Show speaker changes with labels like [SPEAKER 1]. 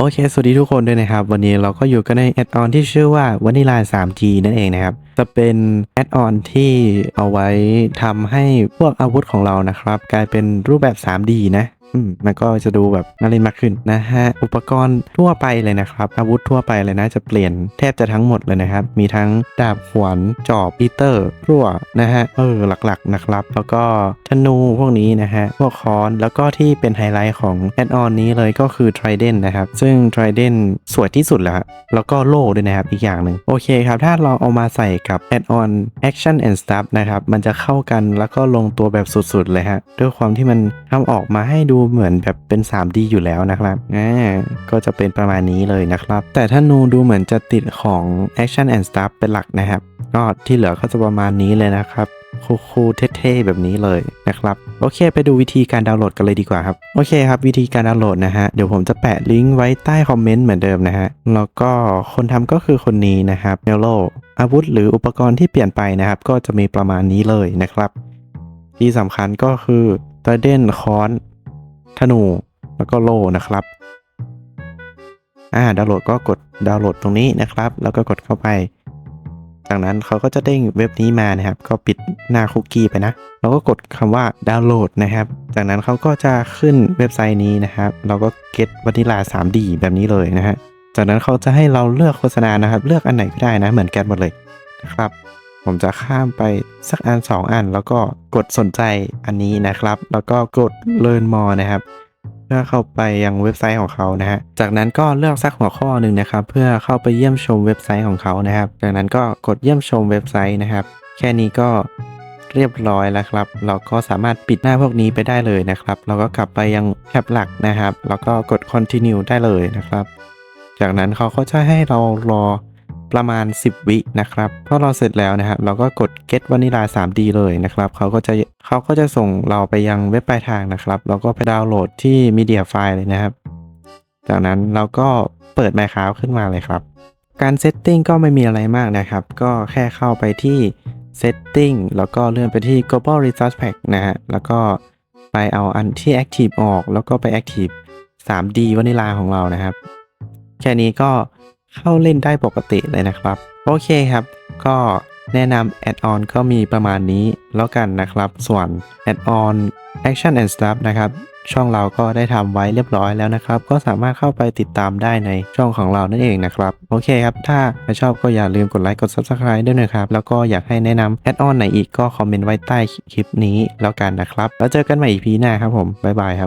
[SPEAKER 1] โอเค สวัสดีทุกคนด้วยนะครับ วันนี้เราก็อยู่กันในแอดออนที่ชื่อว่า Vanilla 3G นั่นเองนะครับ จะเป็นแอดออนที่เอาไว้ทำให้พวกอาวุธของเรานะครับ กลายเป็นรูปแบบ 3D นะ อืมมันก็จะดูแบบน่าเล่นมากขึ้นนะฮะ อุปกรณ์ทั่วไปเลยนะครับ อาวุธทั่วไปเลยนะจะเปลี่ยนแทบจะทั้งหมดเลยนะครับ มีทั้งดาบขวานจอบปีเตอร์รั่วนะฮะเออหลักๆนะครับ แล้วก็ธนูพวกนี้นะฮะพวกค้อนแล้วก็ที่เป็นไฮไลท์ของแอดออนนี้เลยก็คือ Trident นะครับ ซึ่ง Trident สวยที่สุดแล้วแล้วก็โล่ด้วยนะครับอีกอย่างหนึ่งโอเคครับ ถ้าเราเอามาใส่กับแอดออน Action and Stuff นะครับมันจะเข้ากันแล้วก็ลงตัวแบบสุดๆเลยฮะด้วยความที่มันทำออกมาให้ดูเหมือนแบบเป็น 3D อยู่แล้วนะครับอ่าก็จะเป็นประมาณนี้เลยนะครับ แต่ถ้านูดูเหมือนจะติดของ Action and Stuff เป็นหลักนะครับ ก็ที่เหลือก็จะประมาณนี้เลยนะครับคูลๆเท่ๆแบบนี้เลยนะครับ โอเค ไปดูวิธีการดาวน์โหลดกันเลยดีกว่าครับ โอเคครับ วิธีการดาวน์โหลดนะฮะ เดี๋ยวผมจะแปะลิงก์ไว้ใต้คอมเมนต์เหมือนเดิมนะฮะ แล้วก็คนทำก็คือคนนี้นะครับเนโลอาวุธหรืออุปกรณ์ที่เปลี่ยนไปนะครับ ก็จะมีประมาณนี้เลยนะครับ ที่สำคัญก็คือตเดนคอน ธนูแล้วก็โล่นะครับอ่าดาวน์โหลดก็กดดาวน์โหลดตรงนี้นะครับ แล้วก็กดเข้าไป จากนั้นเขาก็จะเด้งเว็บนี้มานะครับ ก็ปิดหน้าคุกกี้ไปนะ เราก็กดคำว่าดาวน์โหลดนะครับ จากนั้นเขาก็จะขึ้นเว็บไซต์นี้นะครับ เราก็ get vanilla 3D แบบนี้เลยนะฮะ จากนั้นเขาจะให้เราเลือกโฆษณานะครับ เลือกอันไหนก็ได้นะ เหมือนกันหมดเลยนะครับ ผมจะข้ามไปสักอัน 2 อัน แล้วก็กดสนใจอันนี้นะครับ แล้วก็กด learn more นะครับเพื่อเข้าไปยังเว็บไซต์ของเขานะฮะ จากนั้นก็เลือกสักหัวข้อหนึ่งนะครับ เพื่อเข้าไปเยี่ยมชมเว็บไซต์ของเขานะครับ จากนั้นก็กดเยี่ยมชมเว็บไซต์นะครับ แค่นี้ก็เรียบร้อยแล้วครับ เราก็สามารถปิดหน้าพวกนี้ไปได้เลยนะครับ เราก็กลับไปยังแท็บหลักนะครับ แล้วก็กด continue ได้เลยนะครับ จากนั้นเขาก็จะให้เรารอ ประมาณ 10 วินะครับพอเราเสร็จแล้วนะครับเราก็กด get vanilla 3D เลยนะครับเขาก็จะเขาก็จะส่งเราไปยังเว็บปลายทางนะครับเราก็ไปดาวน์โหลดที่ media file เลยนะครับ จากนั้นเราก็เปิด Minecraft ขึ้นมาเลยครับ การเซตติ้งก็ไม่มีอะไรมากนะครับ ก็แค่เข้าไปที่ setting แล้วก็เลื่อนไปที่ global resource pack นะฮะแล้วก็ไปเอาอันที่ active ออก แล้วก็ไป active 3D vanilla ของเรานะครับ แค่นี้ก็ เข้าเล่นได้ปกติเลยนะครับ โอเคครับ ก็แนะนำแอดออนก็มีประมาณนี้แล้วกันนะครับ ส่วนแอดออน Action and Stuff นะครับช่องเราก็ได้ทำไว้เรียบร้อยแล้วนะครับ ก็สามารถเข้าไปติดตามได้ในช่องของเรานั่นเองนะครับ โอเคครับ ถ้าชอบก็อย่าลืมกดไลค์กด Subscribe ด้วยนะครับ แล้วก็อยากให้แนะนำแอดออนไหนอีกก็คอมเมนต์ไว้ใต้คลิปนี้แล้วกันนะครับ แล้วเจอกันใหม่ EP หน้าครับผม บ๊ายบายครับ